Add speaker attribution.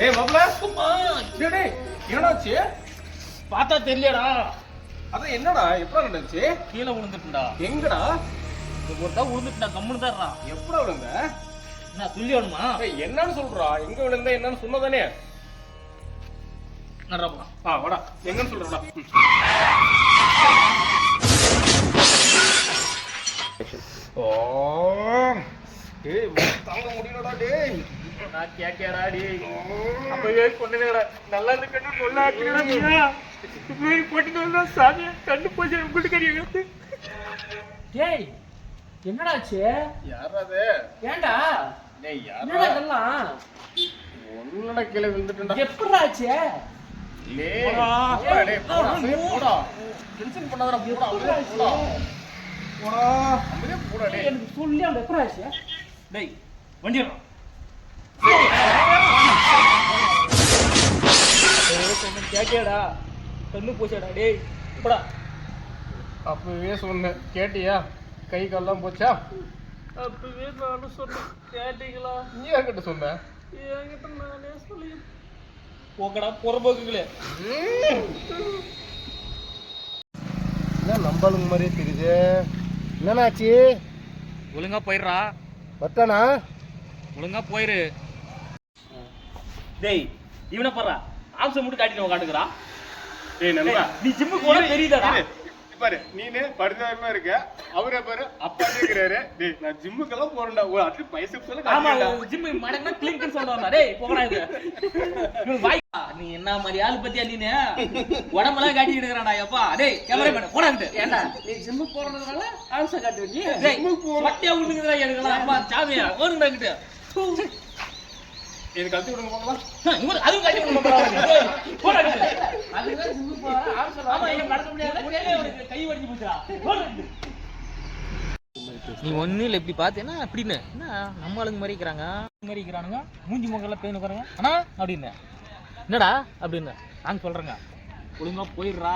Speaker 1: டேய் மாப்ள டேய் டேய் என்னாச்சு?
Speaker 2: பார்த்தா தெரியலடா.
Speaker 1: அதான் என்னடா? எப்படா நடந்துச்சு?
Speaker 2: கீழே விழுந்துட்டுடா
Speaker 1: எங்கடா?
Speaker 2: ஒருத்தா விழுந்துட்டுடா கம்முன்னு தான்டா
Speaker 1: எப்படா விழுந்த?
Speaker 2: என்ன சொல்லி வேணுமா
Speaker 1: டேய் என்னன்னு சொல்றா? எங்க விழுந்த என்னன்னு சொன்னதானே?
Speaker 2: நடப்பா
Speaker 1: ஆ வாடா. எங்கன்னு சொல்றடா ஓ. டேய் தாங்க முடியலடா டேய்.
Speaker 2: நான் கேக்கேடா டேய் அப்பவே கொண்டுடா நல்லா இருந்து கண்ணு நல்லா நீயா வந்தா சாமி கண்ணு போச்சு உங்களுக்கு கறிய
Speaker 3: டேய்
Speaker 1: யாரா அது
Speaker 3: ஏன்டா
Speaker 1: டேய்
Speaker 3: என்னடா
Speaker 1: யாரா
Speaker 3: இதெல்லாம்?
Speaker 1: ஒன்னடா கீழே விழுந்துட்டேன்டா.
Speaker 3: எப்படிடா ஆச்சு
Speaker 1: டென்ஷன் பண்ணாதடா போடா போடா. போடா அப்படியே போடா டேய்.
Speaker 3: எனக்கு சொல்லி எப்படி ஆச்சு
Speaker 2: டேய் வண்டி கேக்கேடா கண்ணு போச்சேடா டேய் போடா.
Speaker 1: அப்பவே சொன்னேன். கேட்டியா? கை கால்லாம் போச்சா?
Speaker 2: அப்பவே நானும் சொன்னேன். கேட்டீங்களா?
Speaker 1: நீ யார்கிட்ட சொன்ன?
Speaker 2: என்கிட்ட நானே சொல்லி போக்கடா புறம்போக்குங்களே
Speaker 1: என்ன நம்பாளுங்க மாதிரியே தெரியுது? என்னன்னாச்சு
Speaker 2: ஒழுங்கா போயிடுறா.
Speaker 1: வட்டானா
Speaker 2: ஒழுங்கா போயிரு. டேய் இவனை பாரு. ஆம்சம் மட்டும் காட்டிட்டு உட்காந்துக்கிறா
Speaker 1: டேய் நண்பா.
Speaker 2: நீ ஜிம்முக்கு போனா தெரியுதாடா.
Speaker 1: பாரு நீனு பரிதாபமா இருக்க. அவரே பாரு அப்பா இருக்கிறாரு டேய் நான் ஜிம்முக்கெல்லாம் போறேன்டா. ஒரு அட்லீஸ்ட் பைசப்ஸ்
Speaker 2: ஆமா
Speaker 1: எல்லாம்
Speaker 2: ஜிம் மடங்கா கிளிங்க்னு சொல்றான் டேய் போடா இது. வாய் நீ என்ன மாதிரி ஆளு பத்தியா நீனு? உடம்பெல்லாம் காட்டிட்டு இருக்கிறான்டா எப்பா. டேய் கேமரா மேன் போடா இங்கிட்டு.
Speaker 3: ஏன்டா நீ ஜிம்முக்கு போறதுனால ஆன்சர் காட்டுவ நீ
Speaker 2: டேய் வட்டியா விழுந்துக்கிறா எனக்குலாம் அப்பா சாமியா ஓடுங்க இங்கிட்டு.
Speaker 1: எனக்கு கத்தி விடுங்க போகலாம்
Speaker 2: அதுவும் காட்டி விட மாட்டான் போடா இங்கிட்டு
Speaker 3: அதுதான் ஜிம்முக்கு போற ஆன்சர்
Speaker 2: ஆமா இவன் நடக்க முடியாது. முடியல அவனுக்கு கை வடிஞ்சு போச்சுடா. நீ ஒன்னும் இல்லை இப்படி பார்த்தேன்னா அப்படின்னு என்ன நம்ம ஆளுங்க மாதிரி இருக்கிறாங்க. மாதிரி இருக்கிறானுங்க. மூஞ்சி முகம்லாம் பேனு பாருங்க அண்ணா அப்படின்னு. என்னடா அப்படின்னு. நாங்க சொல்றேங்க. ஒழுங்கா போயிடுறா.